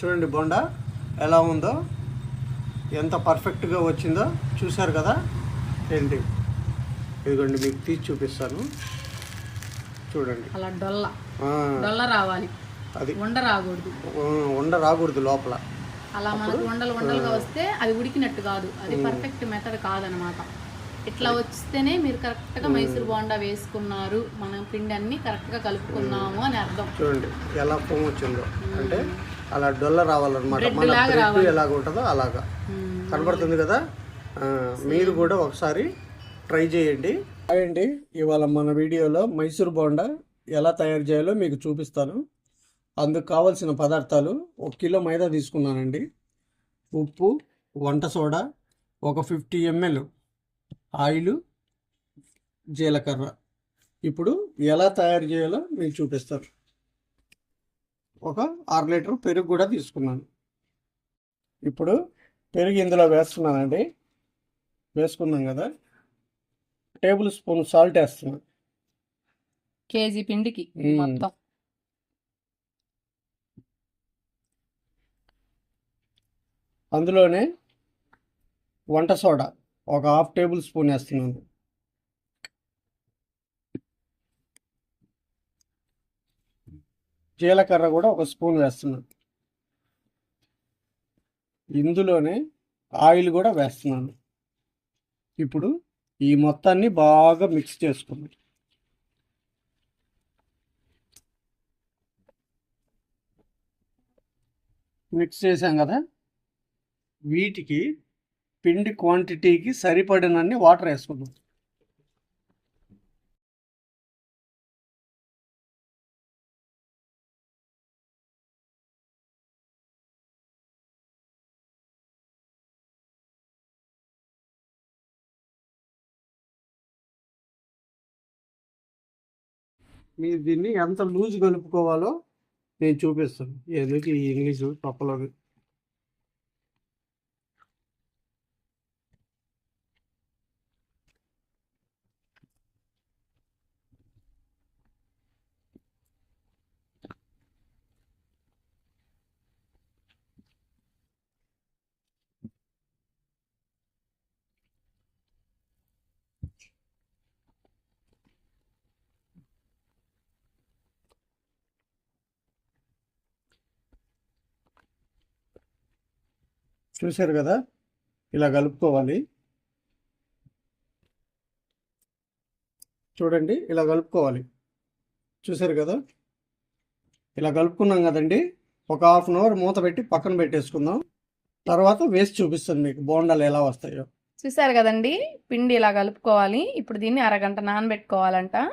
చూడండి బొండా ఎలా ఉందో ఎంత పర్ఫెక్ట్గా వచ్చిందో చూశారు కదా? ఏంటి? ఇదిగోండి మీకు తీసి చూపిస్తాను. చూడండి. అలా డొల్ల. డొల్ల రావాలి. అది. ఉండ రాకూడదు. ఉండ రాకూడదు లోపల. అలా మనకు ఉండలు ఉండలుగా వస్తే అది ఉడికినట్టు కాదు. అది పర్ఫెక్ట్ మెథడ్ కాదనమాట ఇట్లా వస్తేనే మీరు కరెక్ట్గా మైసూర్ బోండా వేసుకున్నారు. మన పిండి అన్ని కరెక్ట్గా కలుపుకున్నాము అని అర్థం. చూడండి ఎలా పొంగు వచ్చిందో. అంటే అలా డొల్ల రావాలన్నమాట. మన బ్రెడ్ ఎలాగ ఉంటుందో అలాగా. కనబడుతుంది కదా? మీరు కూడా ఒకసారి ట్రై చేయండి. అండి ఇవాళ మన వీడియోలో మైసూర్ బోండా ఎలా తయారు చేయాలో మీకు చూపిస్తాను. అందుకు కావలసిన పదార్థాలు ఒక కిలో మైదా తీసుకున్నానండి. ఉప్పు వంట సోడా ఒక ఫిఫ్టీ ఎంఎల్ ఆయిల్ జీలకర్ర. ఇప్పుడు ఎలా తయారు చేయాలో మీకు చూపిస్తాను. ఒక అర లీటర్ పెరుగు కూడా తీసుకున్నాను. ఇప్పుడు పెరుగు ఇందులో వేస్తున్నానండి. వేసుకున్నాం కదా. టేబుల్ స్పూన్ సాల్ట్ వేస్తున్నాను. కేజీ పిండికి. మొత్తం. అందులోనే వంట సోడా ఒక హాఫ్ టేబుల్ స్పూన్ వేస్తున్నాను. జీలకర్ర కూడా ఒక స్పూన్ వేస్తున్నాను ఇందులోనే ఆయిల్ కూడా వేస్తున్నాను. ఇప్పుడు ఈ మొత్తాన్ని బాగా మిక్స్ చేసుకున్నాను మిక్స్ చేసాం కదా? వీటికి పిండి క్వాంటిటీకి సరిపడినన్ని వాటర్ వేసుకున్నాం మీరు దీన్ని ఎంత లూజ్ కలుపుకోవాలో నేను చూపిస్తాను. ఎందుకు ఈ ఇంగ్లీషు తప్పలేదు. చూశారు కదా? ఇలా కలుపుకోవాలి. చూడండి ఇలా కలుపుకోవాలి. చూశారు కదా? ఇలా కలుపుకున్నాం కదండి. ఒక హాఫ్ అన్ అవర్ మూత పెట్టి పక్కన పెట్టేసుకుందాం. తర్వాత వేసి చూపిస్తుంది మీకు బోండాలు ఎలా వస్తాయో. చూసారు కదండి? పిండి ఇలా కలుపుకోవాలి. ఇప్పుడు దీన్ని అరగంట నానబెట్టుకోవాలంట.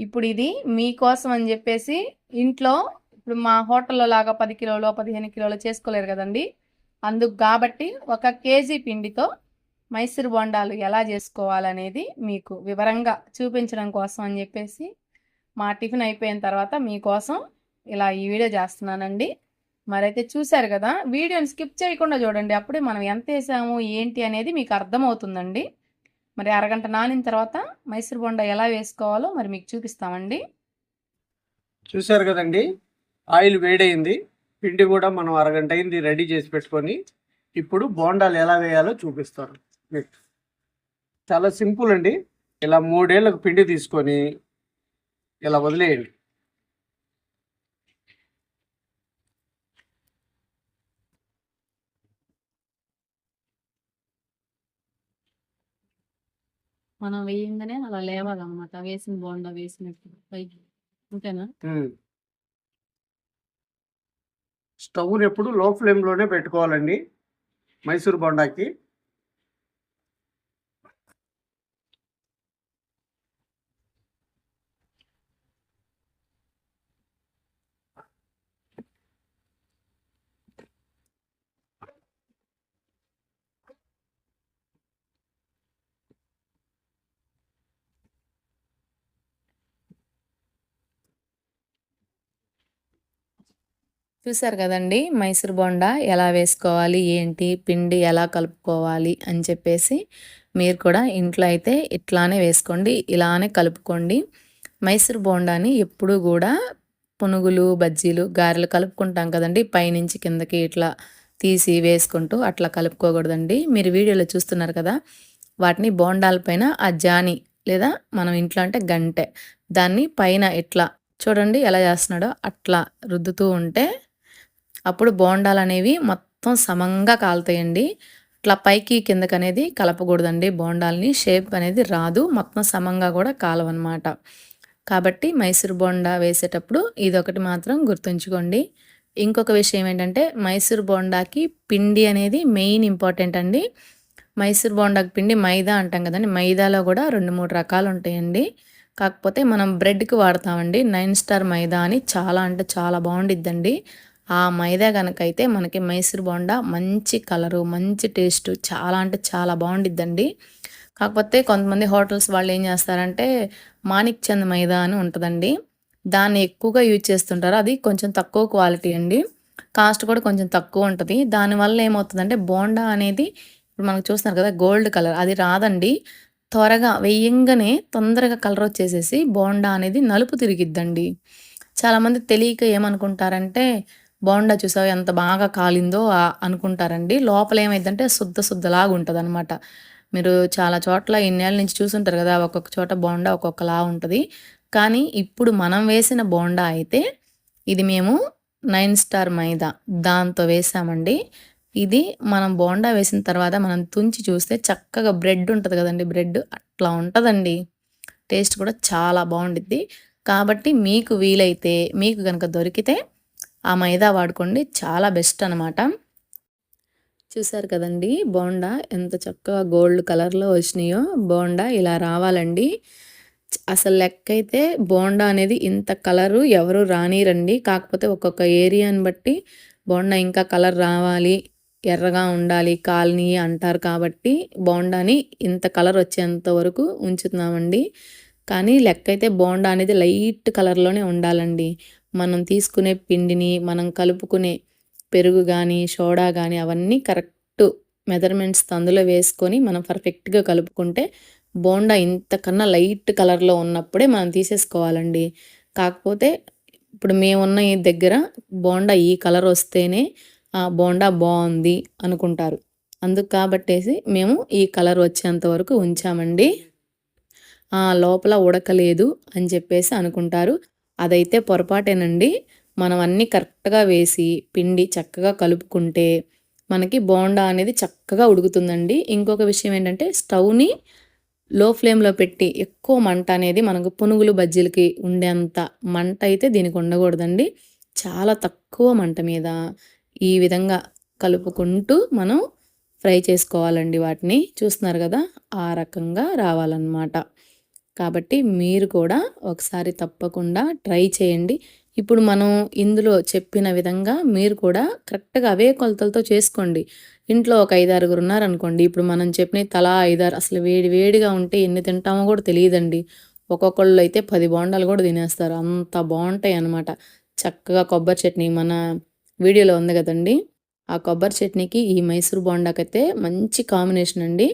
ఇప్పుడు ఇది మీకోసం అని చెప్పేసి ఇంట్లో ఇప్పుడు మా హోటల్లో లాగా పది కిలోలు పదిహేను కిలోలు చేసుకోలేరు కదండి. అందుకు కాబట్టి ఒక కేజీ పిండితో మైసూర్ బొండాలు ఎలా చేసుకోవాలనేది మీకు వివరంగా చూపించడం కోసం అని చెప్పేసి మా టిఫిన్ అయిపోయిన తర్వాత మీకోసం ఇలా ఈ వీడియో చేస్తున్నానండి. మరైతే చూశారు కదా వీడియోని స్కిప్ చేయకుండా చూడండి. అప్పుడే మనం ఎంత వేసాము ఏంటి అనేది మీకు అర్థమవుతుందండి. మరి అరగంట నానిన తర్వాత మైసూర్ బొండ ఎలా వేసుకోవాలో మరి మీకు చూపిస్తామండి. చూశారు కదండి ఆయిల్ వేడైంది పిండి కూడా మనం అరగంట అయింది రెడీ చేసి పెట్టుకొని ఇప్పుడు బోండాలు ఎలా వేయాలో చూపిస్తారు మీకు చాలా సింపుల్ అండి. ఇలా మూడేళ్ళకు పిండి తీసుకొని ఇలా వదిలేయండి. మనం వేయంగానే అలా లేవాలన్నమాట. వేసిన బోండా వేసినట్టు. పైకి. అంతేనా? స్టవ్ని ఎప్పుడు లో ఫ్లేమ్లోనే పెట్టుకోవాలండి. మైసూర్ బొండాకి. చూసారు కదండి మైసూర్ బోండా ఎలా వేసుకోవాలి ఏంటి పిండి ఎలా కలుపుకోవాలి అని చెప్పేసి మీరు కూడా ఇంట్లో అయితే ఇట్లానే వేసుకోండి ఇలానే కలుపుకోండి. మైసూర్ బోండాని ఎప్పుడూ కూడా పునుగులు బజ్జీలు గారెలు కలుపుకుంటాం కదండి పైనుంచి కిందకి ఇట్లా తీసి వేసుకుంటూ అట్లా కలుపుకోకూడదండి. మీరు వీడియోలో చూస్తున్నారు కదా వాటిని బోండాల పైన ఆ జాని లేదా మనం ఇంట్లో అంటే గంటె దాన్ని పైన ఇట్లా చూడండి ఎలా చేస్తున్నాడో అట్లా రుద్దుతూ ఉంటే అప్పుడు బోండాలు అనేవి మొత్తం సమంగా కాలుతాయండి. ఇట్లా పైకి కిందకి అనేది కలపకూడదండి. బోండాలని షేప్ అనేది రాదు. మొత్తం సమంగా కూడా కాలవన్నమాట. కాబట్టి మైసూర్ బోండా వేసేటప్పుడు ఇదొకటి మాత్రం గుర్తుంచుకోండి. ఇంకొక విషయం ఏంటంటే మైసూర్ బోండాకి పిండి అనేది మెయిన్ ఇంపార్టెంట్ అండి. మైసూర్ బోండాకి పిండి మైదా అంటాం కదండి. మైదాలో కూడా రెండు మూడు రకాలు ఉంటాయండి కాకపోతే మనం బ్రెడ్కి వాడతామండి. నైన్ స్టార్ మైదా అని చాలా అంటే చాలా బాగుండిద్దండి. ఆ మైదా కనుకైతే మనకి మైసూర్ బోండా మంచి కలరు మంచి టేస్ట్ చాలా అంటే చాలా బాగుండిద్దండి. కాకపోతే కొంతమంది హోటల్స్ వాళ్ళు ఏం చేస్తారంటే మాణిక్ చంద్ మైదా అని ఉంటుందండి. దాన్ని ఎక్కువగా యూజ్ చేస్తుంటారు. అది కొంచెం తక్కువ క్వాలిటీ అండి. కాస్ట్ కూడా కొంచెం తక్కువ ఉంటుంది. దానివల్ల ఏమవుతుందంటే బోండా అనేది ఇప్పుడు మనకు చూస్తున్నారు కదా గోల్డ్ కలర్. అది రాదండి. త్వరగా వేయంగానే తొందరగా కలర్ వచ్చేసేసి బోండా అనేది నలుపు తిరిగిద్దండి. చాలామంది తెలియక ఏమనుకుంటారంటే బోండా చూసావు ఎంత బాగా కాలిందో అనుకుంటారండి. లోపల ఏమైందంటే శుద్ధ శుద్ధలాగా ఉంటుంది అనమాట మీరు చాలా చోట్ల ఇన్నేళ్ళ నుంచి చూసుంటారు కదా ఒక్కొక్క చోట బోండా ఒక్కొక్కలా ఉంటుంది. కానీ ఇప్పుడు మనం వేసిన బోండా అయితే ఇది మేము నైన్ స్టార్ మైదా దాంతో వేసామండి. ఇది మనం బోండా వేసిన తర్వాత మనం తుంచి చూస్తే చక్కగా బ్రెడ్ ఉంటుంది కదండి బ్రెడ్ అట్లా ఉంటుందండి. టేస్ట్ కూడా చాలా బాగుండిద్ది. కాబట్టి మీకు వీలైతే మీకు కనుక దొరికితే ఆ మైదా వాడుకోండి. చాలా బెస్ట్ అనమాట చూసారు కదండి బోండా ఎంత చక్కగా గోల్డ్ కలర్లో వచ్చినాయో. బోండా ఇలా రావాలండి. అసలు లెక్క అయితే బోండా అనేది ఇంత కలరు ఎవరు రానిరండి. కాకపోతే ఒక్కొక్క ఏరియాని బట్టి బోండా ఇంకా కలర్ రావాలి ఎర్రగా ఉండాలి కాలనీ అంటారు కాబట్టి బోండాని ఇంత కలర్ వచ్చేంత వరకు ఉంచుతున్నామండి. కానీ లెక్క అయితే బోండా అనేది లైట్ కలర్లోనే ఉండాలండి. మనం తీసుకునే పిండిని మనం కలుపుకునే పెరుగు కానీ సోడా కానీ అవన్నీ కరెక్ట్ మెజర్మెంట్స్ అందులో వేసుకొని మనం పర్ఫెక్ట్గా కలుపుకుంటే బోండా ఇంతకన్నా లైట్ కలర్లో ఉన్నప్పుడే మనం తీసేసుకోవాలండి. కాకపోతే ఇప్పుడు మేమున్న ఈ దగ్గర బోండా ఈ కలర్ వస్తేనే ఆ బోండా బాగుంది అనుకుంటారు. అందుకు కాబట్టేసి మేము ఈ కలర్ వచ్చేంత వరకు ఉంచామండి. లోపల ఉడకలేదు అని చెప్పేసి అనుకుంటారు. అదైతే పొరపాటేనండి. మనం అన్నీ కరెక్ట్గా వేసి పిండి చక్కగా కలుపుకుంటే మనకి బోండా అనేది చక్కగా ఉడుకుతుందండి. ఇంకొక విషయం ఏంటంటే స్టవ్ని లో ఫ్లేమ్లో పెట్టి ఎక్కువ మంట అనేది మనకు పునుగులు బజ్జీలకి ఉండేంత మంట అయితే దీనికి ఉండకూడదండి. చాలా తక్కువ మంట మీద ఈ విధంగా కలుపుకుంటూ మనం ఫ్రై చేసుకోవాలండి వాటిని. చూస్తున్నారు కదా ఆ రకంగా రావాలన్నమాట. కాబట్టి మీరు కూడా ఒకసారి తప్పకుండా ట్రై చేయండి. ఇప్పుడు మనం ఇందులో చెప్పిన విధంగా మీరు కూడా కరెక్ట్గా అవే కొలతలతో చేసుకోండి. ఇంట్లో ఒక ఐదారుగురు ఉన్నారనుకోండి ఇప్పుడు మనం చెప్పిన తలా ఐదారు అసలు వేడి వేడిగా ఉంటే ఎన్ని తింటామో కూడా తెలియదండి. ఒక్కొక్కళ్ళు అయితే పది బోండాలు కూడా తినేస్తారు. అంత బాగుంటాయి అన్నమాట. చక్కగా కొబ్బరి చట్నీ మన వీడియోలో ఉంది కదండి. ఆ కొబ్బరి చట్నీకి ఈ మైసూర్ బోండాకైతే మంచి కాంబినేషన్ అండి.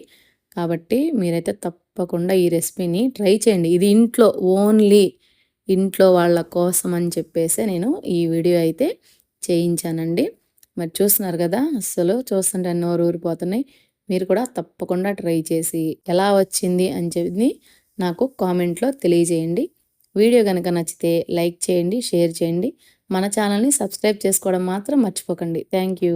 కాబట్టి మీరైతే తప్పకుండా ఈ రెసిపీని ట్రై చేయండి. ఇది ఇంట్లో ఓన్లీ ఇంట్లో వాళ్ళ కోసం అని చెప్పేసి నేను ఈ వీడియో అయితే చేయించానండి. మరి చూస్తున్నారు కదా అసలు చూస్తుంటే నోరు ఊరిపోతున్నాయి. మీరు కూడా తప్పకుండా ట్రై చేసి ఎలా వచ్చింది అని చెప్పి నాకు కామెంట్లో తెలియజేయండి. వీడియో కనుక నచ్చితే లైక్ చేయండి షేర్ చేయండి. మన ఛానల్ని సబ్స్క్రైబ్ చేసుకోవడం మాత్రం మర్చిపోకండి. Thank you.